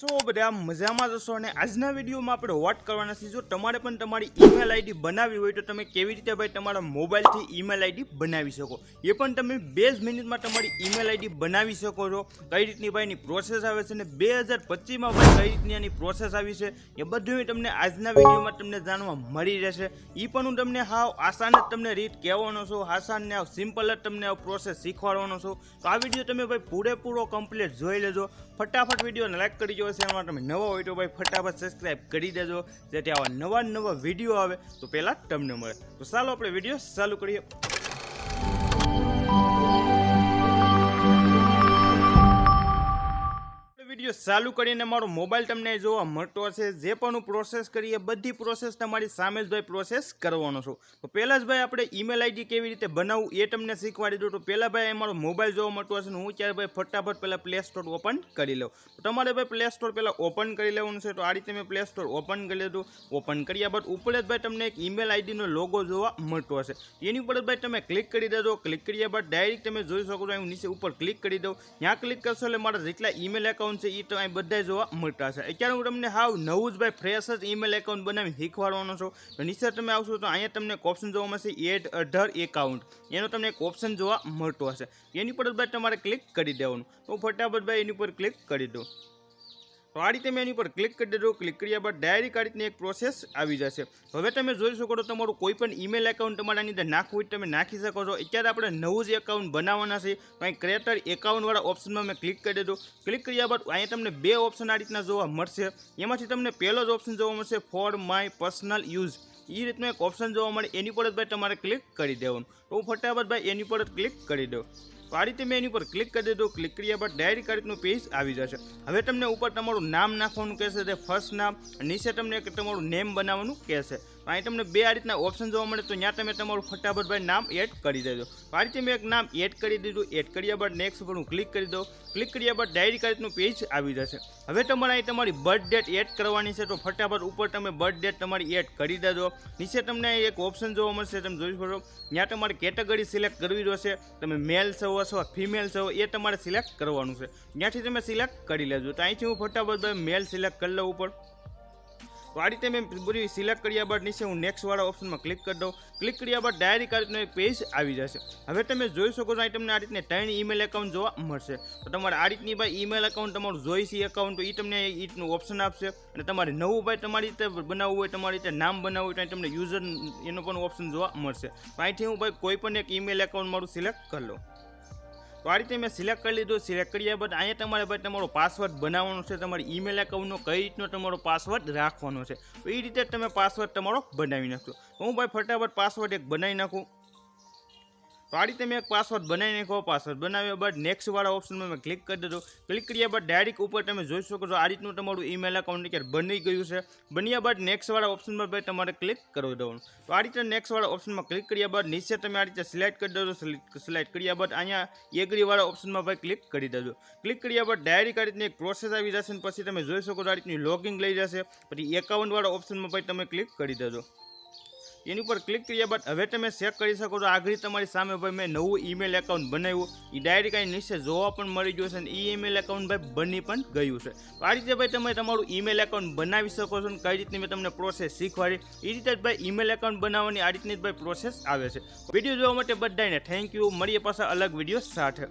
છો બધા મજામાં જશો અને આજના વિડીયોમાં આપણે વાત કરવાના છે જો તમારે પણ તમારી ઈમેલ આઈડી બનાવવી હોય તો તમે કેવી રીતે ભાઈ તમારા મોબાઈલથી ઈમેલ આઈડી બનાવી શકો? એ પણ તમે બે જ મિનિટમાં તમારી ઈમેલ આઈડી બનાવી શકો છો. કઈ રીતની ભાઈ એની પ્રોસેસ આવે છે અને બે હજાર પચીસમાં ભાઈ કઈ રીતની એની પ્રોસેસ આવી છે એ બધું તમને આજના વિડીયોમાં તમને જાણવા મળી રહેશે. એ પણ હું તમને હાવ આસાન જ તમને રીત કહેવાનો છું, આસાન ને સિમ્પલ જ તમને પ્રોસેસ શીખવાડવાનો છું. તો આ વીડિયો તમે ભાઈ પૂરેપૂરો કમ્પ્લીટ જોઈ લેજો. ફટાફટ વિડીયોને લાઈક કરી જો ચેનલમાં તમે નવા હોય તો ભાઈ ફટાફટ સબસ્ક્રાઈબ કરી દેજો. જેથી આવા નવા નવા વીડિયો આવે, તો પહેલાં તમને મળે. તો ચાલો આપણે વીડિયો ચાલુ કરીએ. વીડિયો ચાલુ કરીને મારો મોબાઈલ તમને જોવા મળતો હશે. જે પણ હું પ્રોસેસ કરીએ બધી પ્રોસેસ તમારી સામે જ ભાઈ પ્રોસેસ કરવાનો છું. તો પહેલાં જ ભાઈ આપણે ઈમેલ આઈડી કેવી રીતે બનાવવું એ તમને શીખવાડી દઉં. તો પહેલાં ભાઈ મારો મોબાઈલ જોવા મળતો હશે હું ત્યારે ભાઈ ફટાફટ પહેલાં પ્લે સ્ટોર ઓપન કરી લઉં. તો તમારે ભાઈ પ્લે સ્ટોર પહેલાં ઓપન કરી લેવાનું છે. તો આ રીતે મેં પ્લે સ્ટોર ઓપન કરી લીધું. ઓપન કર્યા બાદ ઉપર જ ભાઈ તમને એક ઈમેલ આઈડીનો લોગો જોવા મળતો હશે. એની ઉપર જ ભાઈ તમે ક્લિક કરી દેજો. ક્લિક કર્યા બાદ ડાયરેક્ટ તમે જોઈ શકો છો. હું નીચે ઉપર ક્લિક કરી દઉં. ત્યાં ક્લિક કરશો એટલે મારા જેટલા ઈમેલ એકાઉન્ટ છે એ તો અહીં બધા જોવા મળતા છે અત્યારે હું તમને હાવ નવું જ ભાઈ ફ્રેશ જ ઈમેલ એકાઉન્ટ બનાવી શીખવાડવાનો છું. તો નીચે તમે આવશો તો અહીંયા તમને એક ઓપ્શન જોવા મળશે એડ અઢાર એકાઉન્ટ એનો તમને એક ઓપ્શન જોવા મળતો હશે. એની પર ભાઈ તમારે ક્લિક કરી દેવાનું. હું ફટાફટ ભાઈ એની પર ક્લિક કરી દઉં. તો આ રીતે મેં પર ક્લિક કરી દેજો. ક્લિક કર્યા બાદ ડાયરેક્ટ આ રીતની એક પ્રોસેસ આવી જશે. હવે તમે જોઈ શકો છો તમારું કોઈ પણ ઈમેલ એકાઉન્ટ તમારા આની અંદર નાખવું હોય તમે નાખી શકો છો. અત્યારે આપણે નવું જ એકાઉન્ટ બનાવવાના છે. અહીં ક્રિએટર એકાઉન્ટવાળા ઓપ્શનમાં મેં ક્લિક કરી દેજો. ક્લિક કર્યા બાદ અહીંયા તમને બે ઓપ્શન આ રીતના જોવા મળશે. એમાંથી તમને પહેલો જ ઓપ્શન જોવા મળશે ફોર માય પર્સનલ યુઝ એ રીતનો એક ઓપ્શન જોવા મળે. એની પર જ ભાઈ તમારે ક્લિક કરી દેવાનું. તો હું ફટાફટ ભાઈ એની પર જ ક્લિક કરી દઉં. તો આ મેં એની પર ક્લિક કરી દીધું ક્લિક કર્યા બાદ ડાયરેક્ટ આ પેજ આવી જશે. હવે તમને ઉપર તમારું નામ નાખવાનું કહેશે તે ફર્સ્ટ નામ નીચે તમને તમારું નેમ બનાવવાનું કહેશે. તો અહીં તમને બે આ રીતના ઓપ્શન જોવા મળે તો ત્યાં તમે તમારું ફટાફટ ભાઈ નામ એડ કરી દેજો. આ રીતે મેં એક નામ એડ કરી દીધું. એડ કર્યા બાદ નેક્સ્ટ ઉપર હું ક્લિક કરી દઉં. ક્લિક કર્યા બાદ ડાયરી કાર્ડનું પેજ આવી જશે. હવે તમારે અહીં તમારી બર્થ ડેટ એડ કરવાની છે તો ફટાફટ ઉપર તમે બર્થ ડેટ તમારી એડ કરી દેજો. નીચે તમને એક ઓપ્શન જોવા મળશે. તમે જોઈ શકો ત્યાં તમારે કેટેગરી સિલેક્ટ કરવી રહેશે. તમે મેલ છો અથવા ફિમેલ છો એ તમારે સિલેક્ટ કરવાનું છે. ત્યાંથી તમે સિલેક્ટ કરી લેજો. તો અહીંથી હું ફટાફટ મેલ સિલેક્ટ કરી લઉં ઉપર. તો આ રીતે મેં બધી સિલેક્ટ કર્યા બાદ નીચે હું નેક્સ્ટવાળા ઓપ્શનમાં ક્લિક કરી દઉં. ક્લિક કર્યા બાદ ડાયરી આ એક પેજ આવી જશે. હવે તમે જોઈ શકો છો અહીં તમને આ રીતને ત્રણ ઈમેલ એકાઉન્ટ જોવા મળશે. તો તમારે આ રીતની ભાઈ ઈમેલ એકાઉન્ટ તમારું જોઈશી એકાઉન્ટ એ તમને રીતનું ઓપ્શન આપશે. અને તમારે નવું ભાઈ તમારી રીતે બનાવવું હોય, તમારી રીતે નામ બનાવવું હોય, તો તમને યુઝર એનો પણ ઓપ્શન જોવા મળશે. અહીંથી હું ભાઈ કોઈ પણ એક ઈમેલ એકાઉન્ટ મારું સિલેક્ટ કરી લઉં. તો રીતે મેં સિલેક્ટ કરી લીધું, સિલેક્ટ કર્યા બાદ અહીંયા તમારે ભાઈ તમારો પાસવર્ડ બનાવવાનો છે, તમારી ઈમેલ એકાઉન્ટનો કઈ રીતનો તમારો પાસવર્ડ રાખવાનો છે. તો એ રીતે તમે પાસવર્ડ તમારો બનાવી નાખશો હું ભાઈ ફટાફટ પાસવર્ડ એક બનાવી નાખું. તો આ રીતે મેં એક પાસવર્ડ બનાવી નાખ્યો પાસવર્ડ બનાવ્યા બાદ નેક્સ્ટ વાળા ઓપ્શનમાં મેં ક્લિક કરી દીધો ક્લિક કર્યા બાદ ડાયરેક્ટ ઉપર તમે જોઈ શકો છો, આ રીતનું તમારું ઈમેલ એકાઉન્ટ અત્યારે બની ગયું છે. બન્યા બાદ નેક્સ્ટવાળા ઓપ્શનમાં ભાઈ તમારે ક્લિક કરી દેવાનું તો આ રીતે નેક્સ્ટવાળા ઓપ્શનમાં ક્લિક કર્યા બાદ નીચે તમે આ રીતે સિલેક્ટ કરી દેજો. સિલેક્ટ કર્યા બાદ અહીંયા એગ્રીવાળા ઓપ્શનમાં ભાઈ ક્લિક કરી દેજો. ક્લિક કર્યા બાદ ડાયરેક્ટ આ રીતની એક પ્રોસેસ આવી જશે પછી તમે જોઈ શકો છો આ રીતની લોગિંગ લઈ જશે. પછી એકાઉન્ટવાળા ઓપ્શનમાં ભાઈ તમે ક્લિક કરી દેજો. એની ઉપર ક્લિક કર્યા બાદ હવે તમે ચેક કરી શકો છો. આગળ તમારી સામે ભાઈ મેં નવું ઈમેલ એકાઉન્ટ બનાવ્યું. એ ડાયરેક્ટ અહીં નીચે જોવા પણ મળી ગયું છે અને ઈમેલ એકાઉન્ટ ભાઈ બની પણ ગયું છે. આ રીતે ભાઈ તમે તમારું ઈમેલ એકાઉન્ટ બનાવી શકો છો અને કઈ રીતની મેં તમને પ્રોસેસ શીખવાડી. એ રીતે જ ભાઈ ઈમેલ એકાઉન્ટ બનાવવાની આ રીતની જ ભાઈ પ્રોસેસ આવે છે. વીડિયો જોવા માટે બધાને થેન્ક યુ મળીએ પાછા અલગ વીડિયો સાથે.